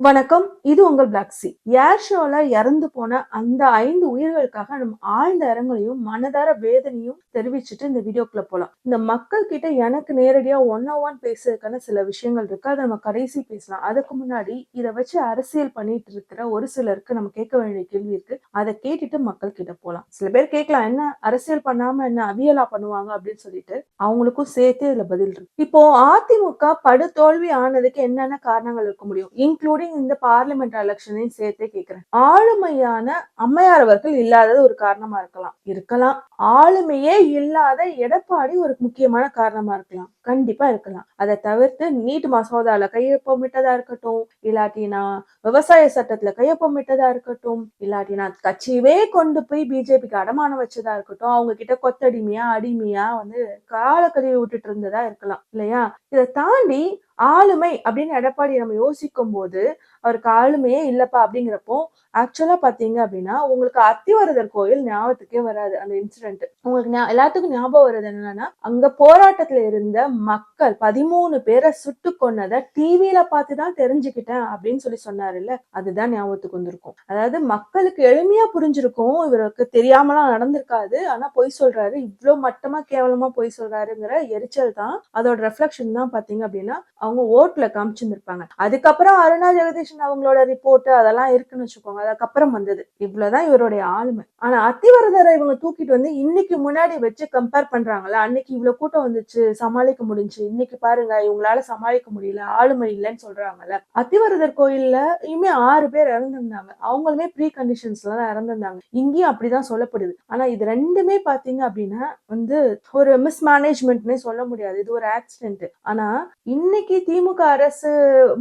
வணக்கம். இது உங்கள் பிளாக் சி ஏர் ஷோல இறந்து போன அந்த ஐந்து உயிர்களுக்காக நம்ம ஆழ்ந்த இரங்கலையும் மனதார வேதனையும் தெரிவிச்சுட்டு இந்த வீடியோக்குள்ள போலாம். இந்த மக்கள் கிட்ட எனக்கு நேரடியா ஒன் ஒன் பேசுறதுக்கான சில விஷயங்கள் இருக்கு. அதை நம்ம கடைசி பேசலாம். அதுக்கு முன்னாடி இதை வச்சு அரசியல் பண்ணிட்டு இருக்கிற ஒரு சிலருக்கு நம்ம கேட்க வேண்டிய கேள்வி இருக்கு. அதை கேட்டுட்டு மக்கள் கிட்ட போலாம். சில பேர் கேட்கலாம் என்ன அரசியல் பண்ணாம என்ன அவியலா பண்ணுவாங்க? அப்படின்னு சொல்லிட்டு அவங்களுக்கும் சேர்த்து இதுல பதில் இருக்கு. இப்போ அதிமுக படுதோல்வி ஆனதுக்கு என்னென்ன காரணங்கள் இருக்க முடியும்? இன்க்ளூடிங் இந்த பார்லிமெண்ட் எலெக்ஷனையும் சேர்த்தே கேட்கிறேன் ஆளுமையான அம்மையார் அவர்கள் இல்லாதது ஒரு காரணமா இருக்கலாம். இருக்கலாம். ஆளுமையே இல்லாத எடப்பாடி ஒரு முக்கியமான காரணமா இருக்கலாம். கண்டிப்பா இருக்கலாம். அதை தவிர்த்து நீட் மசோதால கையொப்பமிட்டதா இருக்கட்டும் இல்லாட்டினா விவசாய சட்டத்துல கையொப்பமிட்டதா இருக்கட்டும் இல்லாட்டினா கட்சியவே கொண்டு போய் பிஜேபிக்கு அடமானம் வச்சதா இருக்கட்டும் அவங்க கிட்ட கொத்தடிமையா அடிமையா வந்து கால கழுவி விட்டுட்டு இருந்ததா இருக்கலாம். இல்லையா? இதை தாண்டி ஆளுமை அப்படின்னு எடப்பாடி நம்ம யோசிக்கும் போது அவருக்கு ஆளுமையே இல்லப்பா அப்படிங்கிறப்போ ஆக்சுவலா பாத்தீங்க அப்படின்னா உங்களுக்கு அத்திவரதர் கோயில் ஞாபகத்துக்கே வராது அந்த இன்சிடென்ட் உங்களுக்கு எல்லாத்துக்கும் ஞாபகம் வருது என்னன்னா அங்க போராட்டத்துல இருந்த மக்கள் பதிமூணு பேரை சுட்டு கொன்னதை டிவியில பார்த்துதான் தெரிஞ்சுக்கிட்டேன் அப்படின்னு சொல்லி சொன்னாருல்ல அதுதான் ஞாபகத்துக்கு வந்திருக்கும். அதாவது மக்களுக்கு எளிமையா புரிஞ்சிருக்கும் இவருக்கு தெரியாமலாம் நடந்திருக்காது ஆனா பொய் சொல்றாரு இவ்வளவு மட்டமா கேவலமா பொய் சொல்றாருங்கிற எரிச்சல் தான் அதோட ரெஃப்ளெக்ஷன் தான் பாத்தீங்க அப்படின்னா அவங்க ஓட்டுல காமிச்சிருந்திருப்பாங்க. அதுக்கப்புறம் அருணா ஜெகதீஷன் அவங்களோட ரிப்போர்ட் அதெல்லாம் இருக்குன்னு வச்சுக்கோங்க. அதுக்கப்புறம் வந்தது. இவ்வளவுதான் இவருடைய ஆளுமை. ஆனா அத்திவரதரை இவங்க தூக்கிட்டு வந்து இன்னைக்கு முன்னாடி வச்சு கம்பேர் பண்றாங்களா அன்னைக்கு இவ்வளவு கூட்டம் வந்துச்சு சமாளிக்க முடிஞ்சுச்சு இன்னைக்கு பாருங்க இவங்களால சமாளிக்க முடியல ஆளுமை இல்லைன்னு சொல்றாங்கல்ல. அத்திவரதர் கோயில்ல இனிமே ஆறு பேர் இறந்திருந்தாங்க. அவங்களுமே ப்ரீ கண்டிஷன்ஸ்ல தான் இறந்திருந்தாங்க. இங்கேயும் அப்படிதான் சொல்லப்படுது. ஆனா இது ரெண்டுமே பாத்தீங்க அப்படின்னா வந்து ஒரு மிஸ்மேனேஜ்மெண்ட்னே சொல்ல முடியாது. இது ஒரு ஆக்சிடென்ட் ஆனா இன்னைக்கு திமுக அரசு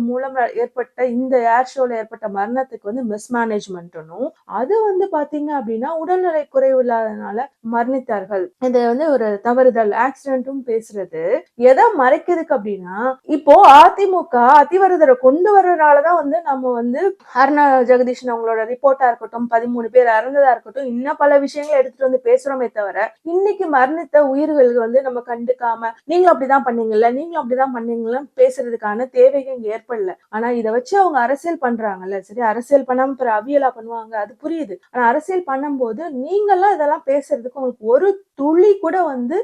மூலம் ஏற்பட்ட இந்த ஏர் ஷோல ஏற்பட்ட மரணத்துக்கு வந்து மிஸ்மேனேஜ்மெண்ட்னும் அது வந்து பாத்தீங்க அப்படின்னா உடல்நிலை குறைவு இல்லாதனால மரணித்தார்கள். இது வந்து ஒரு தவறுதல் ஆக்சிடென்ட்டும் பேசுறது. எதை மறைக்கிறதுக்கு அப்படின்னா இப்போ அதிமுக அத்திவரதரை கொண்டு வர்றதுனாலதான் வந்து நம்ம வந்து அருணா ஜெகதீஷன் அவங்களோட ரிப்போர்ட்டா இருக்கட்டும் பதிமூணு பேர் இறந்ததா இருக்கட்டும் இன்னும் பல விஷயங்களை எடுத்துட்டு வந்து பேசுறோமே தவிர இன்னைக்கு மரணித்த உயிர்களுக்கு வந்து நம்ம கண்டுக்காம நீங்களும் அப்படிதான் பண்ணீங்கல்ல நீங்களும் அப்படிதான் பண்ணீங்களா பேசுறதுக்கான தேவைகள் இங்க ஏற்படல. ஆனா இதை வச்சு அவங்க அரசியல் பண்றாங்கல்ல சரி அரசியல் பண்ணாம அப்புறம் அவியலா பண்ணுவாங்க அது புரியுது. ஆனா அரசியல் பண்ணும்போது நீங்கெல்லாம் இதெல்லாம் பேசுறதுக்கு உங்களுக்கு ஒரு துளி கூட வந்து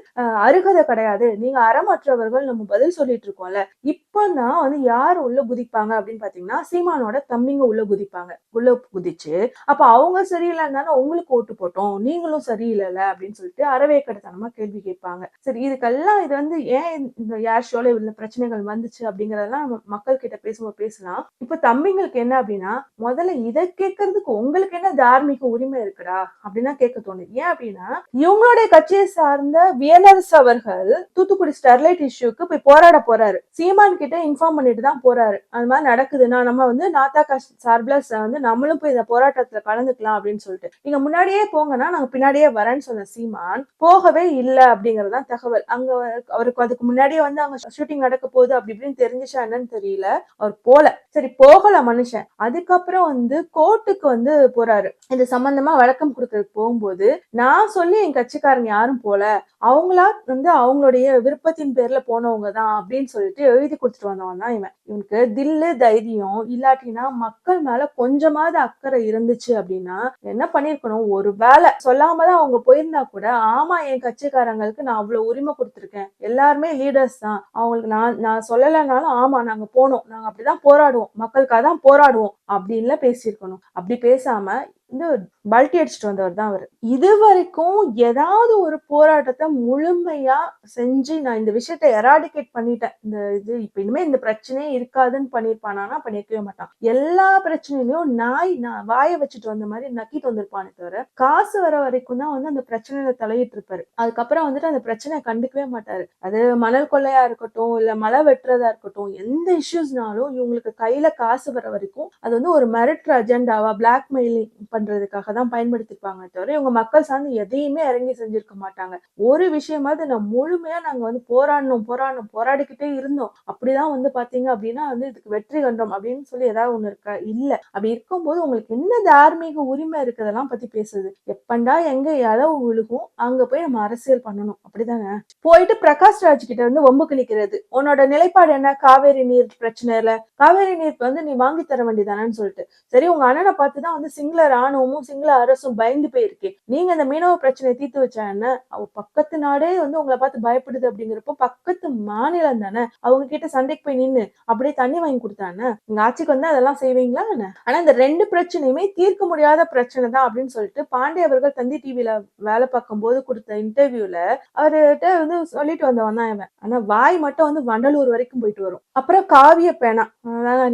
அருகதை கிடையாது. நீங்க அறமற்றவர்கள் நம்ம பதில் சொல்லிட்டு இருக்கோம்ல. இப்பதான் வந்து யார் உள்ள குதிப்பாங்க அப்படின்னு பாத்தீங்கன்னா சீமானோட தம்பிங்க உள்ள குதிப்பாங்க. உள்ள குதிச்சு அப்ப அவங்க சரியில்லைன்னாலும் உங்களுக்கு ஓட்டு போட்டோம் நீங்களும் சரியில்லைல்ல அப்படின்னு சொல்லிட்டு அறவேக்கடத்தனமா கேள்வி கேட்பாங்க. சரி இதுக்கெல்லாம் இது வந்து ஏன் இந்த யார் ஷோல இவ்வளவு பிரச்சனைகள் வந்துச்சு அப்படிங்கறதெல்லாம் நம்ம மக்கள் கிட்ட பேசும்போது பேசலாம். இப்ப தம்பிங்களுக்கு என்ன அப்படின்னா முதல்ல இதை கேட்கறதுக்கு உங்களுக்கு என்ன தார்மீக உரிமை இருக்குடா? அப்படின்னு கேட்க தோணுது. ஏன் அப்படின்னா இவங்களுடைய கட்சியை சார்ந்த வியலரசு அவர்கள் தூத்துக்குடி ஸ்டெர்லைட் இஷ்யூக்கு போய் போராட போறாரு. சீமான் கிட்ட இன்ஃபார்ம் பண்ணிட்டு தான் போறாரு. அது மாதிரி நடக்குதுன்னா நம்ம வந்து நாத்தாக்கா சார்பில் வந்து நம்மளும் போய் இந்த போராட்டத்துல கலந்துக்கலாம் அப்படின்னு சொல்லிட்டு. நீங்க முன்னாடியே போங்கன்னா நாங்க பின்னாடியே வரேன்னு சொன்ன சீமான் போகவே இல்லை அப்படிங்கறதுதான் தகவல். அங்க அவருக்கு அதுக்கு முன்னாடியே வந்து அங்க ஷூட்டிங் நடக்க போகுது அப்படி இப்படின்னு தெரிஞ்சுச்சா என்னன்னு தெரியல. அவர் போல. சரி போகல மனுஷன். அதுக்கப்புறம் வந்து கோர்ட்டுக்கு வந்து போறாரு. இது சம்பந்தமா வழக்கம் கொடுக்கறதுக்கு போகும்போது நான் சொல்லி என் கட்சிக்காரங்க யாரும் போல அவங்களா வந்து அவங்களுடைய விருப்பத்தின் பேர்ல போனவங்க தான் அப்படின்னு சொல்லிட்டு எழுதி கொடுத்துட்டு வந்தவன் தான் இவன். இவனுக்கு தில்லு தைரியம் இல்லாட்டினா மக்கள் மேல கொஞ்சமாவது அக்கறை இருந்துச்சு அப்படின்னா என்ன பண்ணிருக்கணும்? ஒரு வேலை. சொல்லாம தான் அவங்க போயிருந்தா கூட ஆமா என் கட்சிக்காரங்களுக்கு நான் அவ்வளவு உரிமை கொடுத்துருக்கேன். எல்லாருமே லீடர்ஸ் தான். அவங்களுக்கு நான் நான் சொல்லலைனாலும் ஆமா நாங்க போனோம். நாங்க அப்படிதான் போராடுவோம். மக்கள் அவங்களுக்காக தான் போராடுவோம் அப்படின்லாம் பேசியிருக்கணும். அப்படி பேசாம வந்து பல்ட்டி அடிச்சுட்டு வந்தவர் தான் அவர். இது வரைக்கும் ஏதாவது ஒரு போராட்டத்தை முழுமையா செஞ்சு நான் இந்த விஷயத்த எராடிகேட் பண்ணிட்டேன். இந்த இது இப்ப இனிமே இந்த பிரச்சனையே இருக்காதுன்னு பண்ணிருப்பானா பண்ணிருக்கவே மாட்டான். எல்லா பிரச்சனையிலயும் நாய் நான் வாயை வச்சுட்டு வந்த மாதிரி நக்கிட்டு வந்திருப்பானே தவிர காசு வர வரைக்கும் தான் வந்து அந்த பிரச்சனையில தலையிட்டு இருப்பாரு. அதுக்கப்புறம் வந்துட்டு அந்த பிரச்சனையை கண்டுக்கவே மாட்டாரு. அது மணல் கொள்ளையா இருக்கட்டும் இல்ல மழை வெட்டுறதா இருக்கட்டும் எந்த இஷ்யூஸ்னாலும் இவங்களுக்கு கையில காசு வர வரைக்கும் அது வந்து ஒரு மிரட்டுற அஜெண்டாவா பிளாக்மெயிலிங் பண்றதுக்காக தான் பயன்படுத்திருப்பாங்க தவிர இவங்க மக்கள் சார்ந்து எதையுமே இறங்கி செஞ்சிருக்க மாட்டாங்க. ஒரு விஷயமாவது நான் முழுமையா நாங்க வந்து போராடணும் போராடணும் போராடிக்கிட்டே இருந்தோம். அப்படிதான் வந்து பாத்தீங்க அப்படின்னா வந்து இதுக்கு வெற்றி கண்டோம் அப்படின்னு சொல்லி ஏதாவது ஒண்ணு இருக்கா? இல்ல. அப்படி இருக்கும்போது உங்களுக்கு என்ன தார்மீக உரிமை இருக்கிறதெல்லாம் பத்தி பேசுது? எப்பண்டா எங்க இளவு விழுகும்? அங்க போய் நம்ம அரசியல் பண்ணணும். அப்படிதானே? போயிட்டு பிரகாஷ் ராஜ் கிட்ட வந்து ஒம்பு கிழிக்கிறது. உன்னோட நிலைப்பாடு என்ன? காவேரி நீர் பிரச்சனையில? காவேரி நீர் வந்து நீ வாங்கி தர வேண்டியதானு சொல்லிட்டு. சரி உங்க அண்ணனை பார்த்துதான் வந்து சிங்கள ராணுவமும் சிங்கள அரசும் பயந்து போயிருக்கு. நீங்க இந்த மீனவ பிரச்சனையை தீர்த்து வச்சா என்ன அவ பக்கத்து நாடே வந்து உங்களை பார்த்து பயப்படுது அப்படிங்கிறப்போ பக்கத்து மாநிலம் தானே அவங்க கிட்ட சண்டைக்கு போய் நின்னு அப்படியே தண்ணி வாங்கி கொடுத்தானே எங்க ஆட்சிக்கு வந்து அதெல்லாம் செய்வீங்களா என்ன? ஆனா இந்த ரெண்டு பிரச்சனையுமே தீர்க்க முடியாத பிரச்சனை தான் அப்படின்னு சொல்லிட்டு பாண்டே அவர்கள் தந்தி டிவில வேலை பார்க்கும் போது கொடுத்த இன்டர்வியூல அவர்கிட்ட வந்து சொல்லிட்டு வந்தவன் தான் இவன். ஆனா வாய் மட்டும் வந்து வண்டலூர் வரைக்கும் போயிட்டு வரும். அப்புறம் காவிய பேனா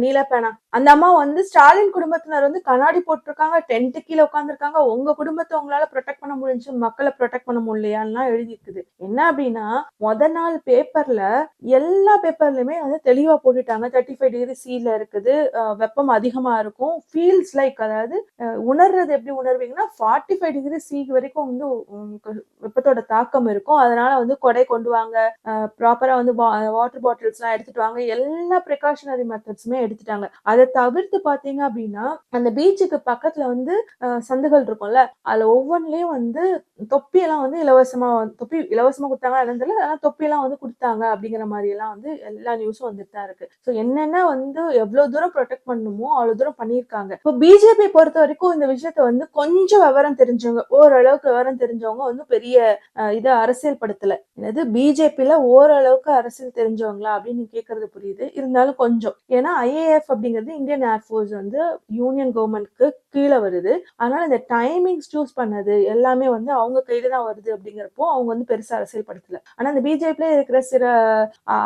நீல பேனா. அந்த அம்மா வந்து ஸ்டாலின் குடும்பத்தினர் வந்து கண்ணாடி போட்டிருக்காங்க டென்ட் கீழே உட்காந்துருக்காங்க உங்க குடும்பத்தை உங்களால ப்ரொடெக்ட் பண்ண முடிஞ்சு மக்களை ப்ரொடெக்ட் பண்ண முடியலையான்லாம் எழுதி இருக்குது என்ன அப்படின்னா முத நாள் பேப்பர்ல எல்லா பேப்பர்லயுமே வந்து தெளிவா போட்டுட்டாங்க. தேர்ட்டி ஃபைவ் டிகிரி சீல இருக்குது. வெப்பம் அதிகமா இருக்கும். ஃபீல்ஸ் லைக் அதாவது உணர்றது எப்படி உணர்வீங்கன்னா ஃபார்ட்டி ஃபைவ் டிகிரி சி வரைக்கும் வந்து வெப்பத்தோட தாக்கம் இருக்கும். அதனால வந்து கொடை கொண்டு வாங்க. ப்ராப்பரா வந்து வாட்டர் பாட்டில்ஸ் எல்லாம் எடுத்துட்டு வாங்க. எல்லா ப்ரிகாஷனரி மெத்தட்ஸுமே எடுத்துட்டாங்க. அதை தவிர்த்து பாத்தீங்க அப்படின்னா அந்த பீச்சுக்கு பக்கத்துல வந்து சந்துகள் இருக்கும்ல. அதுல ஒவ்வொன்றுலயும் வந்து தொப்பியெல்லாம் வந்து இலவசமா தொப்பி இலவசமா கொடுத்தாங்க என்னன்னு தொப்பி எல்லாம் தொப்பியெல்லாம் வந்து கொடுத்தாங்க அப்படிங்கிற மாதிரி எல்லாம் வந்து எல்லா நியூஸும் வந்துட்டு தான் இருக்கு. ஸோ என்னென்ன வந்து எவ்வளவு தூரம் ப்ரொடெக்ட் பண்ணணுமோ அவ்வளவு தூரம் பண்ணியிருக்காங்க. இப்போ பிஜேபி பொறுத்த வரைக்கும் இந்த விஷயத்த வந்து கொஞ்சம் விவரம் தெரிஞ்சவங்க ஓரளவுக்கு விவரம் தெரிஞ்சவங்க வந்து பெரிய இதை அரசியல் படுத்தல என்னது பிஜேபியில ஓரளவுக்கு அரசியல் தெரிஞ்சவங்களா அப்படின்னு கேட்கறது புரியுது. இருந்தாலும் கொஞ்சம். ஏன்னா ஐஏஎஃப் அப்படிங்கிறது இந்தியன் ஏர்ஃபோர்ஸ் வந்து யூனியன் கவர்மெண்ட்க்கு கீழே வருது. அதனால இந்த டைமிங்ஸ் சூஸ் பண்ணது எல்லாமே வந்து அவங்க கையில தான் வருது அப்படிங்கிறப்போ அவங்க வந்து பெருசா அரசியல் படுத்தல ஆனா இந்த பிஜேபியில இருக்கிற சில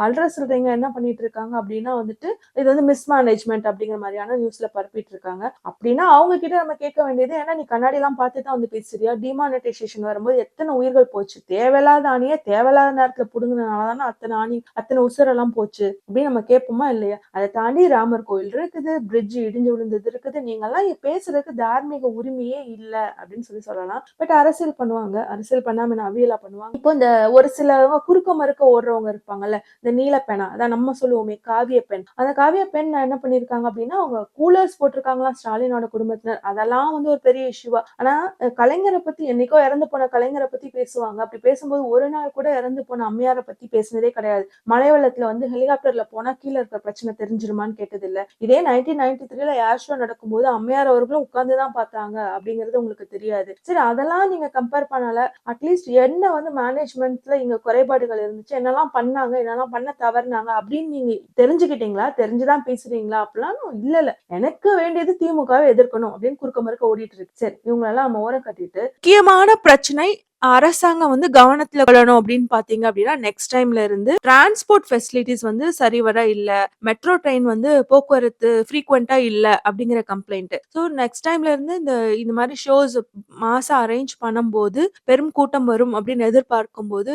அல்ட்ரஸ் அல்ற சொல்றீங்க என்ன பண்ணிட்டு இருக்காங்க அப்படின்னா வந்துட்டு இது வந்து மிஸ்மேனேஜ்மெண்ட் அப்படிங்கிற மாதிரியான நியூஸ்ல பரப்பிட்டு இருக்காங்க. அப்படின்னா அவங்க கிட்ட நம்ம கேட்க வேண்டியது ஏன்னா நீ கண்ணாடி எல்லாம் பார்த்து தான் வந்து பேசுறியா? டிமானிட்டைசேஷன் வரும்போது எத்தனை உயிர்கள் போச்சு? தேவையில்லாத ஆணியை தேவையில்லாத நேரத்துல புடுங்கினால தானே அத்தனை ஆணி அத்தனை உசுரெல்லாம் போச்சு? அப்படின்னு நம்ம கேட்போமா இல்லையா? அதை தாண்டி ராமர் கோயில் இருக்குது பிரிட்ஜ் இடிஞ்சு விழுந்தது இருக்குது. நீங்கெல்லாம் எல்லாம் பேசுறதுக்கு தார்மீக உரிமையே இல்ல அப்படின்னு சொல்லி சொல்லலாம். பட் அரசியல் பண்ணுவாங்க. அரசியல் பண்ணாம என்ன அவியலா பண்ணுவாங்க? இப்போ இந்த ஒரு சிலவங்க குறுக்க மறுக்க ஓடுறவங்க இருப்பாங்கல்ல இந்த நீல பெணா அதான் நம்ம சொல்லுவோமே காவிய பெண் அந்த காவிய பெண் என்ன பண்ணிருக்காங்க அப்படின்னா அவங்க கூலர்ஸ் போட்டிருக்காங்களா ஸ்டாலினோட குடும்பத்தினர். அதெல்லாம் வந்து ஒரு பெரிய இஷ்யூவா ஆனா கலைஞரை பத்தி என்னைக்கோ இறந்து போன கலைஞரை பத்தி பேசுவாங்க. அப்படி பேசும்போது ஒரு நாள் கூட இறந்து போன அம்மையாரை பத்தி பேசினதே கிடையாது. மழை வெள்ளத்துல வந்து ஹெலிகாப்டர்ல போனா கீழே இருக்கிற பிரச்சனை தெரிஞ்சிருமான்னு கேட்டதில்லை. இதே நைன்டீன் நைன்டி த்ரீல ஏர் ஷோ நடக்கும்போது அம்மையார் அவர்களும் உட்கார்ந்து தான் பார்த்தாங்க அப்படிங்கிறது உங்களுக்கு தெரியாது. சரி அதெல்லாம் நீங்க கம்பேர் பண்ணல. அட்லீஸ்ட் என்ன வந்து மேனேஜ்மெண்ட்ல இங்க குறைபாடுகள் இருந்துச்சு என்னெல்லாம் பண்ணாங்க என்னெல்லாம் பண்ண தவறுனாங்க அப்படின்னு நீங்க தெரிஞ்சுக்கிட்டீங்களா? தெரிஞ்சுதான் பேசுறீங்களா? அப்படிலாம் இல்ல இல்ல. எனக்கு வேண்டியது திமுகவை எதிர்க்கணும் அப்படின்னு குறுக்க மறுக்க ஓடிட்டு இருக்கு. சரி இவங்களெல்லாம் நம்ம ஓரம் கட்டிட்டு முக்கியமான பிரச்சனை அரசாங்கம் வந்து கவனத்துல கொள்ளணும் அப்படின்னு பாத்தீங்க அப்படின்னா நெக்ஸ்ட் டைம்ல இருந்து டிரான்ஸ்போர்ட் ஃபெசிலிட்டிஸ் வந்து சரிவர இல்ல மெட்ரோ ட்ரெயின் வந்து போக்குவரத்து ஃப்ரீக்வெண்டா இல்ல அப்படிங்கிற கம்ப்ளைண்ட் ஸோ நெக்ஸ்ட் டைம்ல இருந்து இந்த இந்த மாதிரி ஷோஸ் மாசம் அரேஞ்ச் பண்ணும்போது பெரும் கூட்டம் வரும் அப்படின்னு எதிர்பார்க்கும் போது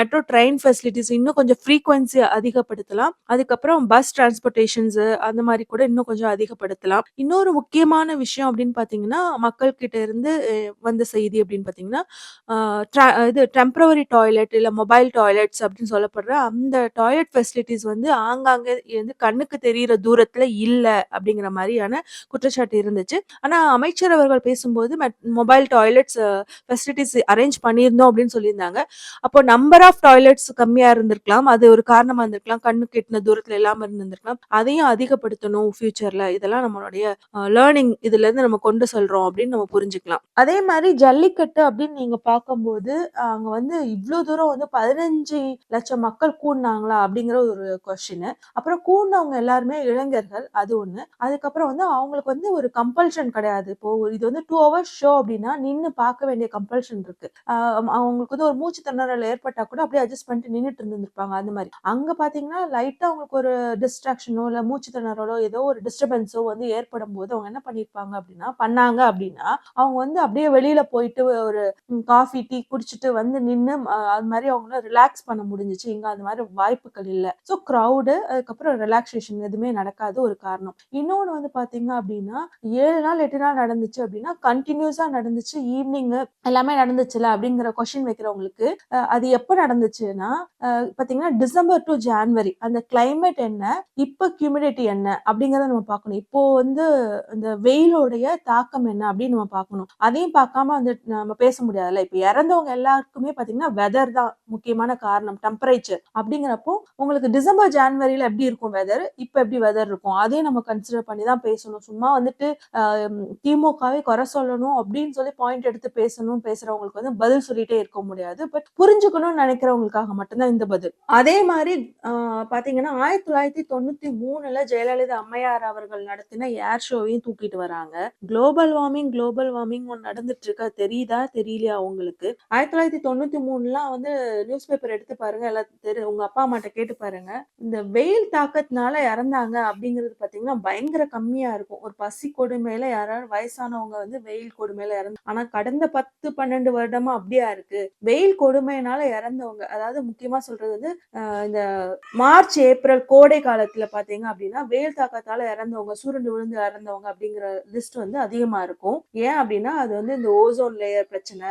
மெட்ரோ ட்ரெயின் ஃபெசிலிட்டிஸ் இன்னும் கொஞ்சம் ஃப்ரீக்வன்சி அதிகப்படுத்தலாம். அதுக்கப்புறம் பஸ் டிரான்ஸ்போர்டேஷன்ஸ் அந்த மாதிரி கூட இன்னும் கொஞ்சம் அதிகப்படுத்தலாம். இன்னொரு முக்கியமான விஷயம் அப்படின்னு பாத்தீங்கன்னா மக்கள் கிட்ட இருந்து வந்த செய்தி அப்படின்னு பாத்தீங்கன்னா இது டெம்பரவரி டாய்லெட் இல்ல மொபைல் டாய்லெட்ஸ் அப்படின்னு சொல்லப்படுற அந்த டாய்லெட் ஃபெசிலிட்டிஸ் வந்து ஆங்காங்கே வந்து கண்ணுக்கு தெரிகிற தூரத்துல இல்ல அப்படிங்கிற மாதிரியான குற்றச்சாட்டு இருந்துச்சு. ஆனா அமைச்சர் அவர்கள் பேசும்போது மொபைல் டாய்லெட்ஸ் ஃபெசிலிட்டிஸ் அரேஞ்ச் பண்ணியிருந்தோம் அப்படின்னு சொல்லியிருந்தாங்க. அப்போ நம்பர் ஆஃப் டாய்லெட்ஸ் கம்மியா இருந்திருக்கலாம். அது ஒரு காரணமா இருந்திருக்கலாம். கண்ணுக்கு எட்டின தூரத்தில் இல்லாமல் இருந்திருக்கலாம் அதையும் அதிகப்படுத்தணும் ஃபியூச்சரில் இதெல்லாம் நம்மளுடைய லேர்னிங் இதுல இருந்து நம்ம கொண்டு சொல்றோம் அப்படின்னு நம்ம புரிஞ்சுக்கலாம். அதே மாதிரி ஜல்லிக்கட்டு அப்படின்னு நீங்க பார்க்கும்போது அங்கே அங்க வந்து இவ்வளவு தூரம் வந்து பதினஞ்சு லட்சம் மக்கள் கூடினாங்களா? அப்படிங்கிற ஒரு கொஸ்டின் அப்புறம் கூடினவங்க எல்லாருமே இளைஞர்கள் அது ஒண்ணு. அதுக்கப்புறம் வந்து அவங்களுக்கு வந்து ஒரு கம்பல்ஷன் கிடையாது. இப்போ ஒரு- இது வந்து டூ ஹவர்ஸ் ஷோ அப்படின்னா நின்று பார்க்க வேண்டிய கம்பல்ஷன் இருக்கு. அவங்களுக்கு வந்து ஒரு மூச்சு திணறல் ஏற்பட்டா கூட அப்படியே அட்ஜஸ்ட் பண்ணிட்டு நின்னுட்டு இருந்திருப்பாங்க. அந்த மாதிரி. அங்க பாத்தீங்கன்னா லைட்டா அவங்களுக்கு ஒரு டிஸ்ட்ராக்ஷனோ இல்ல மூச்சு திணறலோ ஏதோ ஒரு டிஸ்டர்பன்ஸோ வந்து ஏற்படும் போது அவங்க என்ன பண்ணிருப்பாங்க அப்படின்னா பண்ணாங்க அப்படின்னா அவங்க வந்து அப்படியே வெளியில போயிட்டு ஒரு காஃபி டீ குடிச்சிட்டு வந்து நின்று அது மாதிரி அவங்கள ரிலாக்ஸ் பண்ண முடிஞ்சிச்சு இங்கே அந்த மாதிரி வாய்ப்புகள் இல்லை ஸோ க்ரௌடு அதுக்கப்புறம் ரிலாக்ஸேஷன் எதுவுமே நடக்காத ஒரு காரணம். இன்னொன்று வந்து பார்த்தீங்க அப்படின்னா ஏழு நாள் எட்டு நாள் நடந்துச்சு அப்படின்னா கண்டினியூஸாக நடந்துச்சு. ஈவினிங்கு எல்லாமே நடந்துச்சுல்ல அப்படிங்கிற கொஷின் வைக்கிறவங்களுக்கு, அது எப்போ நடந்துச்சுன்னா, பார்த்தீங்கன்னா டிசம்பர் டு ஜான்வரி அந்த கிளைமேட் என்ன? இப்போ கியூமிடிட்டி என்ன? அப்படிங்கிறத நம்ம பார்க்கணும். இப்போ வந்து இந்த வெயிலோடைய தாக்கம் என்ன? அப்படின்னு நம்ம பார்க்கணும். அதையும் பார்க்காம வந்து நம்ம பேச முடியாதுல்ல. இப்ப இறந்தவங்க எல்லாருக்குமே பார்த்தீங்கன்னா, வெதர் தான் முக்கியமான காரணம். டெம்பரேச்சர் அப்படிங்கிறப்போ உங்களுக்கு டிசம்பர், ஜான்வரில எப்படி இருக்கும் வெதர்? இப்ப எப்படி வெதர் இருக்கும்? அதையும் நம்ம கன்சிடர் பண்ணி தான் பேசணும். சும்மா வந்துட்டு திமுகவே திமுகவை குறை சொல்லணும் அப்படின்னு சொல்லி பாயிண்ட் எடுத்து பேசணும்னு பேசுறவங்களுக்கு வந்து பதில் சொல்லிட்டே இருக்க முடியாது. பட் புரிஞ்சுக்கணும்னு நினைக்கிறவங்களுக்காக மட்டும்தான் இந்த பதில். அதே மாதிரி பாத்தீங்கன்னா ஆயிரத்தி தொள்ளாயிரத்தி தொண்ணூத்தி மூணுல ஜெயலலிதா அம்மையார் அவர்கள் நடத்தின ஏர் ஷோவையும் தூக்கிட்டு வராங்க. குளோபல் வார்மிங், குளோபல் வார்மிங் ஒன்று நடந்துட்டு இருக்கா தெரியுதா தெரியல தெரியலையா உங்களுக்கு? 1993லாம் வந்து நியூஸ் பேப்பர் எடுத்து பாருங்க. எல்லாம் தெரி உங்க அப்பா அம்மாட்ட கேட்டு பாருங்க. இந்த வெயில் தாக்கத்தினால இறந்தாங்க அப்படிங்கிறது பார்த்தீங்கன்னா, பயங்கர கம்மியா இருக்கும். ஒரு பசி கொடுமையில யாராவது வயசானவங்க வந்து வெயில் கொடுமையில இறந்து ஆனா கடந்த 10, 12 வருடமா அப்படியா இருக்கு? வெயில் கொடுமையினால இறந்தவங்க, அதாவது முக்கியமா சொல்றது வந்து இந்த மார்ச், ஏப்ரல் கோடை காலத்துல பார்த்தீங்க அப்படின்னா வெயில் தாக்கத்தால இறந்தவங்க, சூரண்டு விழுந்து இறந்தவங்க அப்படிங்கிற லிஸ்ட் வந்து அதிகமா இருக்கும். ஏன் அப்படின்னா அது வந்து இந்த ஓசோன் லேயர் பிரச்சனை,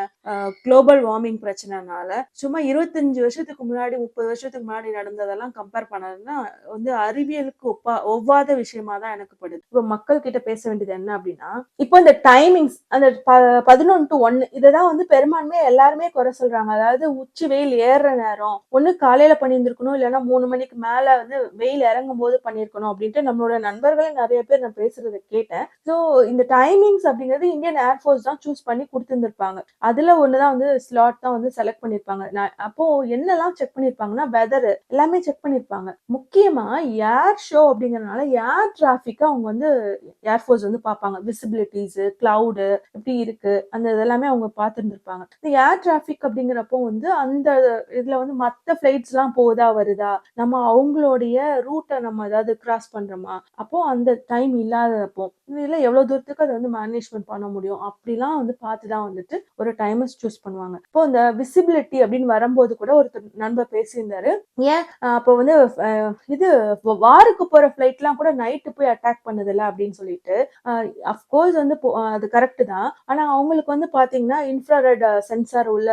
குளோபல் வார்மிங் பிரச்சனைனால சும்மா 25 வருஷத்துக்கு முன்னாடி, 30 வருஷத்துக்கு முன்னாடி நடந்ததெல்லாம் கம்பேர் பண்ணதுன்னா, வந்து அறிவியலுக்கு ஒப்பா ஒவ்வாத விஷயமா தான் எனக்கு படுது. இப்ப மக்கள் கிட்ட பேச வேண்டியது என்ன அப்படின்னா இப்போ இந்த டைமிங்ஸ் அந்த ப 11 டூ 1 இததான் வந்து பெரும்பான்மையா எல்லாருமே குறை சொல்றாங்க. அதாவது உச்சி வெயில் ஏறுற நேரம், ஒண்ணு காலையில பண்ணியிருந்திருக்கணும், இல்லன்னா மூணு மணிக்கு மேல வந்து வெயில் இறங்கும்போது பண்ணியிருக்கணும் அப்படின்ட்டு நம்மளோட நண்பர்களே நிறைய பேர் நான் பேசுறதை கேட்டேன். ஸோ இந்த டைமிங்ஸ் அப்படிங்கிறது இந்தியன் ஏர் ஃபோர்ஸ் தான் சூஸ் பண்ணி குடுத்திருந்திருப்பாங்க. அதுல ஒன்று தான் வந்து ஸ்லாட் தான் வந்து செலக்ட் பண்ணியிருப்பாங்க. நான் அப்போ என்னலாம் செக் பண்ணியிருப்பாங்கன்னா, வெதர் எல்லாமே செக் பண்ணியிருப்பாங்க. முக்கியமா ஏர் ஷோ அப்படிங்கிறனால ஏர் டிராஃபிக்க அவங்க வந்து ஏர் ஃபோர்ஸ் வந்து பார்ப்பாங்க. விசிபிலிட்டீஸ், கிளவுடு எப்படி இருக்கு? அந்த இதெல்லாமே அவங்க பார்த்துருந்துருப்பாங்க இந்த ஏர் டிராஃபிக் அப்படிங்கிறப்போ வந்து அந்த இதுல வந்து மத்த ஃப்ளைட்ஸ்லாம் போகுதா, வருதா? நம்ம அவங்களுடைய ரூட்டை நம்ம ஏதாவது கிராஸ் பண்றோமா? அப்போ அந்த டைம் இல்லாதப்போ, இதுல எவ்வளோ தூரத்துக்கு அதை வந்து மேனேஜ்மெண்ட் பண்ண முடியும்? அப்படிலாம் வந்து பார்த்து தான் வந்துட்டு ஒரு டைமஸ் சூஸ் பண்ணுவாங்க. இப்போ இந்த விசிபிலிட்டி அப்படின்னு வரும்போது கூட ஒருத்தர் நண்பர் பேசியிருந்தாரு. ஏன் அப்போ வந்து இது வாருக்கு போற ஃபிளைட்லாம் கூட நைட்டு போய் அட்டாக் பண்ணுதுல்ல அப்படின்னு சொல்லிட்டு, அஃப்கோர்ஸ் வந்து போ அது கரெக்ட் தான். ஆனா அவங்களுக்கு வந்து பார்த்தீங்கன்னா, இன்ஃப்ராரெட் சென்சார் உள்ள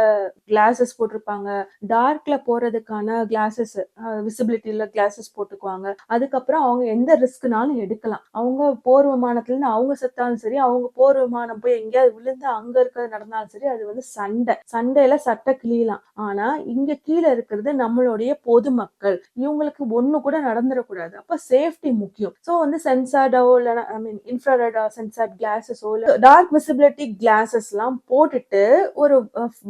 கிளாஸஸ் போட்டிருப்பாங்க. டார்க்ல போறதுக்கான கிளாஸஸ் அ கிளாஸஸ் போட்டுக்குவாங்க. அதுக்கப்புறம் அவங்க எந்த ரிஸ்க்னாலும் எடுக்கலாம். அவங்க போர் விமானத்துலருந்து அவங்க செத்தாலும் சரி, அவங்க போர் விமானம் போய் எங்கேயாவது விழுந்து அங்க இருக்கிறது நடந்தாலும் சரி, அது வந்து சண்டை. சண்டையில சட்டை கிழியலாம். ஆனா இங்க கீழே இருக்கிறது நம்மளுடைய பொதுமக்கள். இவங்களுக்கு ஒண்ணு கூட நடந்துடக்கூடாது அப்ப சேஃப்டி முக்கியம். ஸோ வந்து சென்சார்டோ இல்லன்னா ஐ மீன் இன்ஃப்ராடா சென்சார்ட் கிளாஸஸோ இல்ல டார்க் விசிபிலிட்டி கிளாஸஸ்லாம் போட்டுட்டு ஒரு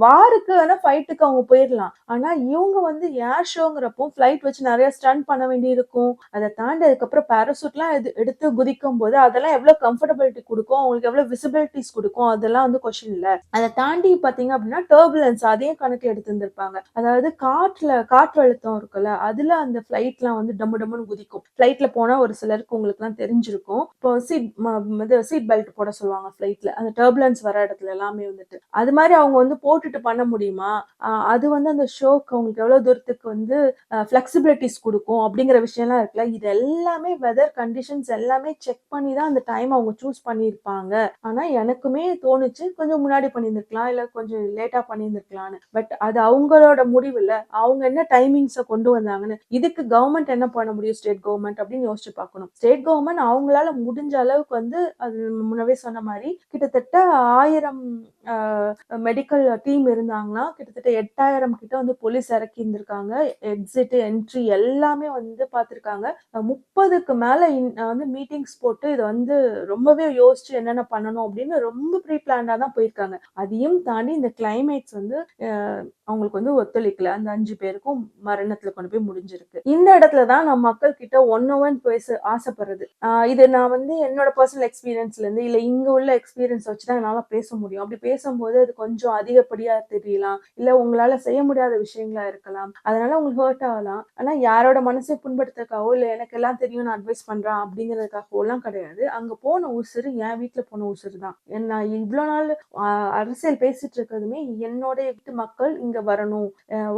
வாருக்கு வேணா ஃபைட்டுக்கு அவங்க போயிடலாம் ஆனா இவங்க வந்து ஏர் ஷோங்கிறப்போ ஃபிளைட் வச்சு நிறைய ஸ்டன் பண்ண வேண்டியிருக்கும். அதை தாண்டி அதுக்கப்புறம் பேராசூட்லாம் எது எடுத்து குதிக்கும்போது அதெல்லாம் எவ்வளோ கம்ஃபர்டபிலிட்டி கொடுக்கும் அவங்களுக்கு எவ்வளோ விசிபிலிட்டிஸ் கொடுக்கும் அதெல்லாம் வந்து கொஸ்டின் இல்ல. அதை தாண்டி பார்த்தீங்க அப்படின்னா டர்புலன்ஸ் அதையும் கணக்கில் எடுத்திருந்திருப்பாங்க. அதாவது காற்றுல காற்று அழுத்தம் இருக்குல்ல, அதுல அந்த ஃப்ளைட்லாம் வந்து டம்மு டம்முன்னு குதிக்கும். ஃப்ளைட்ல போனா ஒரு சிலருக்கு உங்களுக்குலாம் தெரிஞ்சிருக்கும். இப்போ சீட் ம இது சீட் பெல்ட் போட சொல்லுவாங்க ஃப்ளைட்ல அந்த டர்புலன்ஸ் வர இடத்துல எல்லாமே வந்துட்டு. அது மாதிரி அவங்க வந்து போட்டுட்டு பண்ண முடியுமா? அது வந்து அந்த ஷோக்கு அவங்களுக்கு எவ்வளோ தூரத்துக்கு வந்து ஃப்ளெக்சிபிலிட்டிஸ் கொடுக்கும் அப்படிங்கிற விஷயம்லாம் இருக்குல்ல. இது எல்லாமே வெதர் கண்டிஷன்ஸ் எல்லாமே செக் பண்ணி தான் அந்த டைம் அவங்க சூஸ் பண்ணியிருப்பாங்க. ஆனா எனக்குமே தோணுச்சு, கொஞ்சம் முன்னாடி பண்ணியிருந்திருக்கலாம். இல்லை கொஞ்சம் லேட்டாக பண்ணியிருந்திருக்கலாம்னு. பட் அது அவங்களோட முடிவு அவங்க என்ன டைமிங்ஸை கொண்டு வந்தாங்கன்னு. இதுக்கு கவர்மெண்ட் என்ன பண்ண முடியும்? ஸ்டேட் கவர்மெண்ட் அப்படின்னு யோசிச்சு பார்க்கணும். ஸ்டேட் கவர்மெண்ட் அவங்களால முடிஞ்ச அளவுக்கு வந்து அது முன்னவே சொன்ன மாதிரி கிட்டத்தட்ட ஆயிரம் மெடிக்கல் டீம் இருந்தாங்கன்னா, கிட்டத்தட்ட 8000 கிட்ட வந்து போலீஸ் இறக்கி இருந்திருக்காங்க. எக்ஸிட், என்ட்ரி எல்லாமே வந்து பார்த்துருக்காங்க. 30க்கு மேல இன் வந்து மீட்டிங்ஸ் போட்டு இதை வந்து ரொம்பவே யோசிச்சு என்னென்ன பண்ணணும் அப்படின்னு ரொம்ப ப்ரீ பிளான்டா தான் போயிருக்காங்க. அதையும் தாண்டி இந்த கிளைமேட்ஸ் வந்து அவங்களுக்கு வந்து ஒத்துழைக்கல. அந்த அஞ்சு பேருக்கும் மரணத்துல கொண்டு போய் முடிஞ்சிருக்கு. இந்த இடத்துல தான் நான் மக்கள் கிட்ட ஒன் ஒன் பேச ஆசைப்படுறது. இது நான் வந்து என்னோட பெர்சனல் எக்ஸ்பீரியன்ஸ்லேருந்து இல்ல இங்க உள்ள எக்ஸ்பீரியன்ஸ் வச்சு தான் என்னால பேச முடியும். அப்படி பேசும்போது அது கொஞ்சம் அதிகப்படியா தெரியலாம். இல்ல உங்களால செய்ய முடியாத விஷயங்களா இருக்கலாம். அதனால உங்களுக்கு ஹர்ட் ஆகலாம். ஆனா யாரோட மனசை புண்படுத்துறதுக்காகவோ, இல்ல எனக்கு எல்லாம் தெரியும் நான் அட்வைஸ் பண்றேன் அப்டிங்கிறதுக்காகவோலாம் கிடையாது. அங்க போன உசுறு என் வீட்டுல போன உசுறு தான். நான் இவ்வளவு நாள் அரசியல் பேசிட்டு இருக்கிறதுமே என்னோட வீட்டு மக்கள் இங்க வரணும்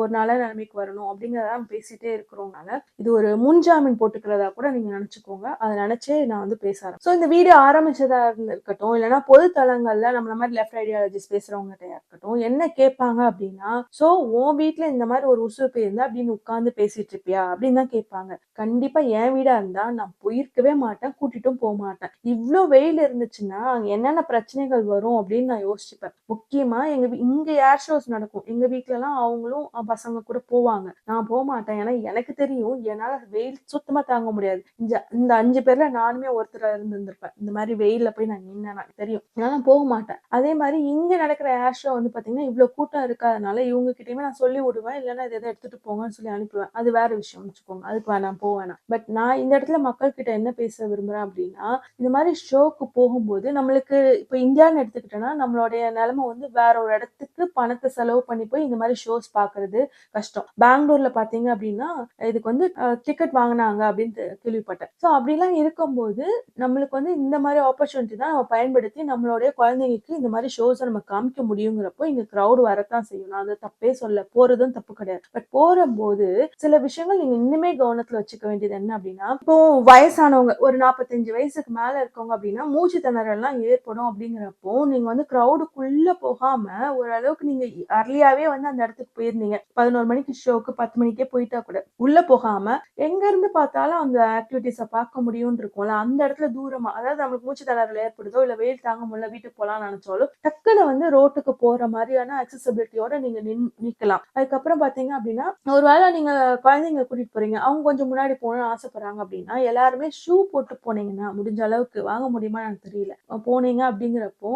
ஒரு நல்ல நிலைமைக்கு வரணும் அப்படிங்கறத பேசிட்டே இருக்கிறோம்னால இது ஒரு முன்ஜாமீன் போட்டுக்கிறதா கூட நீங்க நினைச்சுக்கோங்க. அதை நினைச்சே நான் வந்து பேச ஸோ இந்த வீடியோ ஆரம்பிச்சதா இருக்கட்டும் இல்லைன்னா பொது தளங்கள்ல நம்மள மாதிரி லெஃப்ட் ஐடியாலஜிஸ் பேசுறவங்ககிட்ட இருக்கட்டும் என்ன கேட்பாங்க அப்படின்னா ஸோ உன் வீட்டுல இந்த மாதிரி ஒரு உசுப்பு இருந்தா அப்படின்னு உட்கார்ந்து பேசிட்டு இருப்பியா? அப்படின்னு தான் கேட்பாங்க. கண்டிப்பா என் வீடா இருந்தா நான் போயிருக்கவே மாட்டேன் கூட்டிட்டும் போக மாட்டேன். இவ்வளோ வெயில் இருந்துச்சுன்னா என்னென்ன பிரச்சனைகள் வரும் அப்படின்னு நான் யோசிச்சுப்பேன். முக்கிய முக்கியமாக வீ- இங்கே ஏர் ஷோஸ் நடக்கும்? எங்கள் வீட்டிலலாம் அவங்களும் பசங்க கூட போவாங்க. நான் போக மாட்டேன். ஏன்னா எனக்கு தெரியும் என்னால் வெயில் சுத்தமாக தாங்க முடியாது. இந்த இந்த அஞ்சு பேரில் நானுமே ஒருத்தராக இருந்திருந்திருப்பேன். இந்த மாதிரி வெயிலில் போய் நான் நின்னேன் தெரியும். நான் போக மாட்டேன். அதே மாதிரி இங்கே நடக்கிற ஏர் ஷோ வந்து பார்த்தீங்கன்னா இவ்வளோ கூட்டம் இருக்காதனால இவங்க கிட்டேயுமே நான் சொல்லி விடுவேன். இல்லைன்னா இதை எதை எடுத்துகிட்டு போங்கன்னு சொல்லி அனுப்புவேன் அது வேற விஷயம் வச்சுக்கோங்க. அதுக்கு வேணாம். போவேணாம் பட் நான் இந்த இடத்துல மக்கள் கிட்ட என்ன பேச விரும்புகிறேன் அப்படின்னா இந்த மாதிரி ஷோக்கு போகும்போது நம்மளுக்கு இப்போ இந்தியான்னு எடுத்துக்கிட்டோன்னா நம்மளுடைய நிலைமை வந்து வேற ஒரு இடத்துக்கு பணத்தை செலவு பண்ணி போய் இந்த மாதிரி ஷோஸ் பாக்குறது கஷ்டம். பெங்களூர்ல பாத்தீங்க அப்படின்னா இதுக்கு வந்து டிக்கெட் வாங்கினாங்க அப்படின்னு கேள்விப்பட்டேன். ஸோ அப்படிலாம் இருக்கும்போது நம்மளுக்கு வந்து இந்த மாதிரி ஆப்பர்ச்சுனிட்டி தான் நம்ம பயன்படுத்தி நம்மளுடைய குழந்தைங்களுக்கு இந்த மாதிரி ஷோஸை நம்ம காமிக்க முடியுங்கிறப்போ இங்க க்ரௌட் வரத்தான் செய்யும். நான் அதை தப்பே சொல்ல போறதும் தப்பு கிடையாது. பட் போகும்போது சில விஷயங்கள் நீங்க இன்னுமே கவனத்துல வச்சுக்க வேண்டியது என்ன அப்படின்னா இப்போ வயசானவங்க ஒரு நாற்பத்தஞ்சு வயசுக்கு மேல இருக்கவங்க அப்படின்னா மூச்சு திணறல்லாம் ஏற்படும் அப்படிங்கிறப்போ நீங்க வந்து க்ரௌடுக்குள்ள போகாம ஓரளவுக்கு நீங்க அர்லியாவே வந்து அந்த இடத்துக்கு போயிருந்தீங்க. பதினோரு மணிக்கு ஷோக்கு பத்து மணிக்கே போயிட்டா கூட. உள்ள போகாம எங்க இருந்து பார்த்தாலும் அந்த ஆக்டிவிட்டிஸை பார்க்க முடியும்னு இருக்கும்ல. அந்த இடத்துல தூரமா அதாவது நம்மளுக்கு மூச்சு திணறல் ஏற்படுதோ இல்ல வெயில் தாங்க முடியல வீட்டுக்கு போலாம்னு நினைச்சாலும் டக்குன்னு வந்து ரோட்டுக்கு போற மாதிரியான அக்சசபிலிட்டியோட நீங்க நின் நிக்கலாம். அதுக்கப்புறம் பாத்தீங்க அப்படின்னா ஒருவேளை நீங்க குழந்தைங்க கூட்டிட்டு போறீங்க. அவங்க கொஞ்சம் முன்னாடி போகணும்னு ஆசைப்படுறாங்க அப்படின்னா எல்லாருமே ஷூ போட்டு போனீங்கன்னா முடிஞ்ச அளவுக்கு வாங்க முடியுமா எனக்கு தெரியல. போனீங்க அப்படிங்கிறப்போ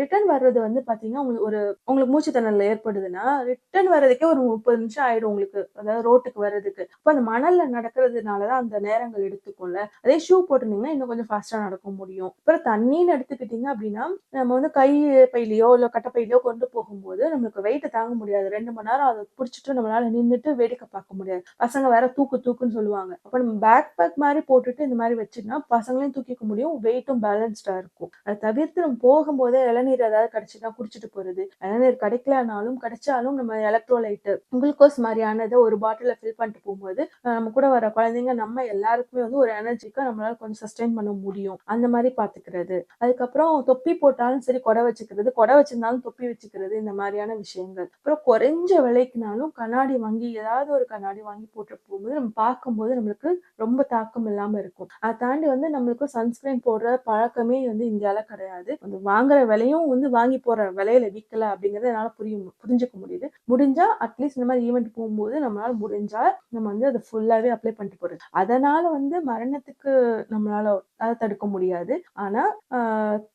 ரிட்டர்ன் வர்றது வந்து பாத்தீங்கன்னா பார்த்தீங்கன்னா உங்களுக்கு ஒரு உங்களுக்கு மூச்சு தண்ணல ஏற்படுதுன்னா ரிட்டர்ன் வர்றதுக்கே ஒரு முப்பது நிமிஷம் ஆயிடும் உங்களுக்கு. அதாவது ரோட்டுக்கு வர்றதுக்கு. அப்போ அந்த மணல்ல நடக்கிறதுனாலதான் அந்த நேரங்கள் எடுத்துக்கும்ல அதே ஷூ போட்டிருந்தீங்கன்னா இன்னும் கொஞ்சம் ஃபாஸ்ட்டாக நடக்க முடியும். அப்புறம் தண்ணின்னு எடுத்துக்கிட்டீங்க அப்படின்னா நம்ம வந்து கை பையிலையோ இல்ல கட்டப்பையிலையோ கொண்டு போகும்போது நம்மளுக்கு வெயிட்டை தாங்க முடியாது. ரெண்டு மணி நேரம் அதை பிடிச்சிட்டு நம்மளால நின்றுட்டு வேடிக்கை பார்க்க முடியாது. பசங்க வேற தூக்கு தூக்குன்னு சொல்லுவாங்க. அப்போ நம்ம பேக் பேக் மாதிரி போட்டுட்டு இந்த மாதிரி வச்சுன்னா பசங்களையும் தூக்கிக்க முடியும். வெயிட்டும் பேலன்ஸ்டாக இருக்கும். அதை தவிர்த்து நம்ம போகும்போதே இளநீர் ஏதாவது கிடைச்சுன்னா குடிச்சிட்டு போறது. இளநீர் கிடைக்கலனாலும் கிடைச்சாலும் நம்ம எலக்ட்ரோலைட் குளுக்கோஸ் மாதிரியானதை ஒரு பாட்டில ஃபில் பண்ணிட்டு போகும்போது நம்ம கூட வர குழந்தைங்க நம்ம எல்லாருக்குமே வந்து ஒரு எனர்ஜிக்கா நம்மளால கொஞ்சம் சஸ்டெயின் பண்ண முடியும். அந்த மாதிரி பாத்துக்கிறது. அதுக்கப்புறம் தொப்பி போட்டாலும் சரி கொடை வச்சுக்கிறது. கொடை வச்சிருந்தாலும் தொப்பி வச்சுக்கிறது. இந்த மாதிரியான விஷயங்கள். அப்புறம் குறைஞ்ச விலைக்குனாலும் கண்ணாடி வாங்கி ஏதாவது ஒரு கண்ணாடி வாங்கி போட்டு போகும்போது நம்ம பார்க்கும்போது நம்மளுக்கு ரொம்ப தாக்கம் இல்லாம இருக்கும். அதை தாண்டி வந்து நம்மளுக்கு சன்ஸ்கிரீன் போடுற பழக்கமே வந்து இந்தியால கிடையாது. அந்த வாங்குற விலையும் வந்து வாங்கி போற விலையில விற்கல அப்படிங்கறத என்னால புரியும் புரிஞ்சுக்க முடியுது. முடிஞ்சா அட்லீஸ்ட் இந்த மாதிரி ஈவெண்ட் போகும்போது நம்மளால முடிஞ்சா நம்ம வந்து அதை ஃபுல்லாவே அப்ளை பண்ணிட்டு போறது. அதனால வந்து மரணத்துக்கு நம்மளால அதை தடுக்க முடியாது. ஆனா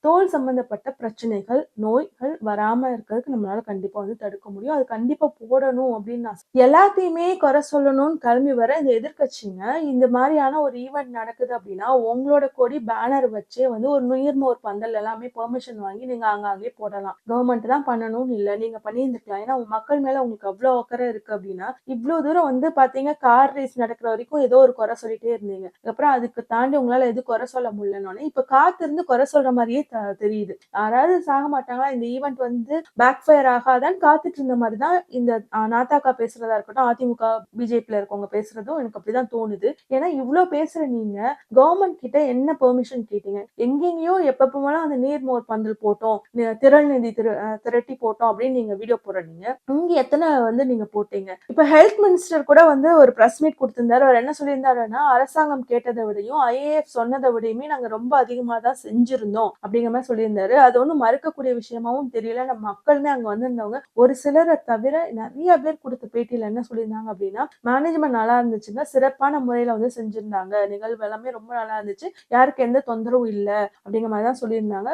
தோல் சம்பந்தப்பட்ட பிரச்சனைகள் நோய்கள் வராம இருக்கிறதுக்கு நம்மளால கண்டிப்பா வந்து தடுக்க முடியும். அது கண்டிப்பா போடணும் அப்படின்னு நான் எல்லாத்தையுமே குறை சொல்லணும்னு கிளம்பி வர இந்த எதிர்கட்சிங்க இந்த மாதிரியான ஒரு ஈவெண்ட் நடக்குது அப்படின்னா உங்களோட கொடி பேனர் வச்சே வந்து ஒரு நீர்மோர் பந்தல் எல்லாமே பெர்மிஷன் வாங்கி நீங்க அங்கங்கே போடலாம். கவர்மெண்ட் தான் பண்ணணும்னு இல்லை. நீங்க பண்ணியிருந்துக்கலாம் ஏன்னா உங்க மக்கள் மேல உங்களுக்கு அவ்வளவு அக்கறை இருக்கு அப்படின்னா இவ்வளோ தூரம் வந்து பாத்தீங்க கார் ரேஸ் நடக்கிற வரைக்கும் ஏதோ ஒரு குறை சொல்லிட்டே இருந்தீங்க. அப்புறம் அதுக்கு தாண்டி உங்களால எது குறை சொல்ல முடியலன்னு இப்ப காத்து இருந்து குறை சொல்ற மாதிரியே தெரியுது. யாராவது சாக மாட்டாங்களா? இந்த ஈவெண்ட் வந்து பேக் ஃபயர் ஆகாதான்னு காத்துட்டு இருந்த மாதிரி தான் இந்த நாத்தாக்கா பேசுறதா இருக்கட்டும் அதிமுக பிஜேபில இருக்கவங்க பேசுறதும் எனக்கு அப்படிதான் தோணுது. ஏன்னா இவ்ளோ பேசுற நீங்க கவர்மெண்ட் கிட்ட என்ன பெர்மிஷன் கேட்டீங்க? எங்கெங்கேயோ எப்பப்போலாம் அந்த நீர்மோர் பந்தல் போட்டோம். திரள் நிதி திரு திரட்டி போட்டோம் அப்படின்னு நீங்க வீடியோ போடுறீங்க. இங்க எத்தனை வந்து நீங்க போட்டீங்க? இப்ப ஹெல்த் மினிஸ்டர் கூட வந்து ஒரு பிரஸ் மீட் கொடுத்திருந்தாரு. அவர் என்ன சொல்லியிருந்தாருன்னா அரசாங்கம் கேட்டதை விடையும் ஐஏஎஃப் சொன்னதை விடையுமே நாங்க ரொம்ப அதிகமா தான் செஞ்சிருந்தோம் அப்படிங்கிற மாதிரி சொல்லியிருந்தாரு. அது ஒன்றும் மறுக்கக்கூடிய விஷயமாவும் தெரியல. நம்ம மக்களுமே அங்க வந்திருந்தவங்க ஒரு சிலரை தவிர நிறைய பேர் கொடுத்த பேட்டியில என்ன சொல்லியிருந்தாங்க அப்படின்னா மேனேஜ்மெண்ட் நல்லா இருந்துச்சுங்க. சிறப்பான முறையில வந்து செஞ்சிருந்தாங்க. நிகழ்வு எல்லாமே ரொம்ப நல்லா இருந்துச்சு. யாருக்கு எந்த தொந்தரவும் இல்லை. அப்படிங்கிற மாதிரி தான் சொல்லியிருந்தாங்க.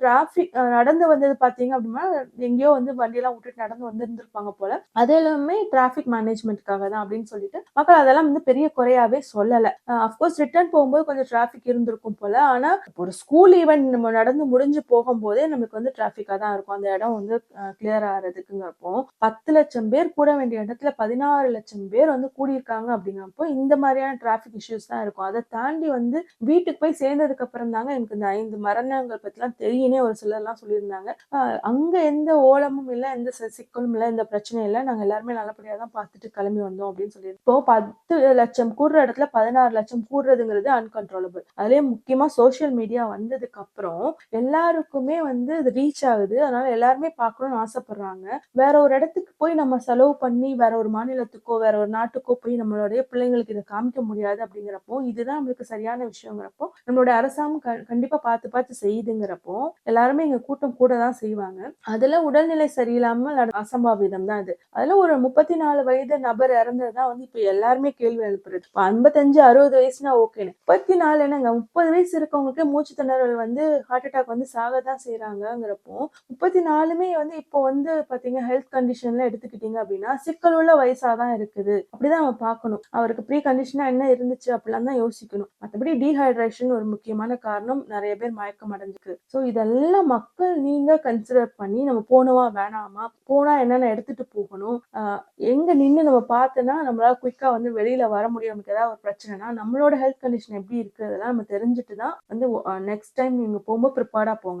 டிராஃபிக் நடந்து வந்தது பார்த்தீங்க அப்படின்னா எங்கேயோ வந்து வண்டியெல்லாம் விட்டுட்டு நடந்து வந்திருந்திருப்பாங்க போல. அது எல்லாமே டிராஃபிக் மேனேஜ்மெண்ட்காக தான் அப்படின்னு சொல்லிட்டு மக்கள் அதெல்லாம் வந்து பெரிய குறையாவே சொல்லலை. அஃப்கோர்ஸ் ரிட்டர்ன் போகும்போது கொஞ்சம் டிராஃபிக் இருந்திருக்கும் போல. ஆனால் ஒரு ஸ்கூல் ஈவெண்ட் நம்ம நடந்து முடிஞ்சு போகும்போதே நமக்கு வந்து டிராஃபிக்காக தான் இருக்கும். அந்த இடம் வந்து கிளியர் ஆகிறதுக்குங்கிறப்போ பத்து லட்சம் பேர் கூட வேண்டிய இடத்துல பதினாறு லட்சம் பேர் வந்து கூடியிருக்காங்க அப்படிங்கிறப்போ இந்த மாதிரியான டிராஃபிக் இஷ்யூஸ் தான் இருக்கும். அதை தாண்டி வந்து வீட்டுக்கு போய் சேர்ந்ததுக்கு அப்புறம் தாங்க எனக்கு இந்த ஐந்து மரணங்கள் பத்திலாம் தெரியுனே ஒரு சிலர்லாம் சொல்லியிருந்தாங்க. அங்க எந்த ஓலமும் இல்ல, எந்த சிக்கலும் இல்ல, எந்த பிரச்சனையும் இல்ல. நாங்க எல்லாருமே நல்லபடியா தான் பார்த்துட்டு கிளம்பி வந்தோம் அப்படின்னு சொல்லி இப்போ 10,00,000 கூடுற இடத்துல பதினாறு லட்சம் கூடுறதுங்கிறது அன்கன்ட்ரோலபிள் அதுலயும் முக்கியமா சோசியல் மீடியா வந்ததுக்கு அப்புறம் எல்லாருக்குமே வந்து இது ரீச் ஆகுது. அதனால எல்லாருமே பார்க்கணும்னு ஆசைப்படுறாங்க. வேற ஒரு இடத்துக்கு போய் நம்ம செலவு பண்ணி வேற ஒரு மாநிலத்துக்கோ, வேற ஒரு நாட்டுக்கோ போய் நம்மளுடைய பிள்ளைங்களுக்கு இதை காமிக்க முடியாது அப்படிங்கிறப்போ, இதுதான் நம்மளுக்கு சரியான விஷயங்கிறப்போ, நம்மளுடைய அரசாங்கம் கண்டிப்பாக கண்டிப்பா பார்த்து பார்த்து செய்யுதுங்கிறப்போ, எல்லாருமே இங்க கூட்டம் கூட தான் செய்வாங்க. அதுல உடல்நிலை சரியில்லாமல் அசம்பாவிதம் தான் இது. அதுல ஒரு 34 வயது நபர் இறந்ததுதான் வந்து இப்ப எல்லாருமே கேள்வி எழுப்புறது. இப்ப 55, 60 வயசுனா ஓகேன்னு. 34 என்னங்க 30 வயசு இருக்கவங்களுக்கு மூச்சு திணறல் வந்து ஹார்ட் அட்டாக் வந்து சாக தான் செய்றாங்கங்கிறப்போ, 34மே வந்து இப்போ வந்து பாத்தீங்க ஹெல்த் கண்டிஷன்ல எடுத்துக்கிட்டீங்க அப்படின்னா, சிக்கலுள்ள வயசா தான் இருக்குது. அப்படிதான் நம்ம பார்க்கணும். அவருக்கு ப்ரீ கண்டிஷனா என்ன இருந்துச்சு அப்படிலாம் தான் யோசிக்கணும். மத்தபடி டீஹைட்ரேஷன் ஒரு முக்கியமான காரணம். நிறைய பேர் மயக்கம் அடைஞ்சிருக்கு ஸோ இதெல்லாம் மக்கள் நீங்க கன்சிடர் பண்ணி நம்ம போனவா வேணாமா? போனா என்னென்ன எடுத்துட்டு போகணும்? எங்கே எங்க நம்ம பார்த்தோன்னா, நம்மளால குயிக்காக வந்து வெளியில வர முடியும். நமக்கு ஏதாவது ஒரு பிரச்சனைனா, நம்மளோட ஹெல்த் கண்டிஷன் எப்படி இருக்கு? அதெல்லாம் நம்ம தெரிஞ்சுட்டு தான் வந்து நெக்ஸ்ட் டைம் நீங்க போகும்போது ப்ரிப்பேர்டா போங்க.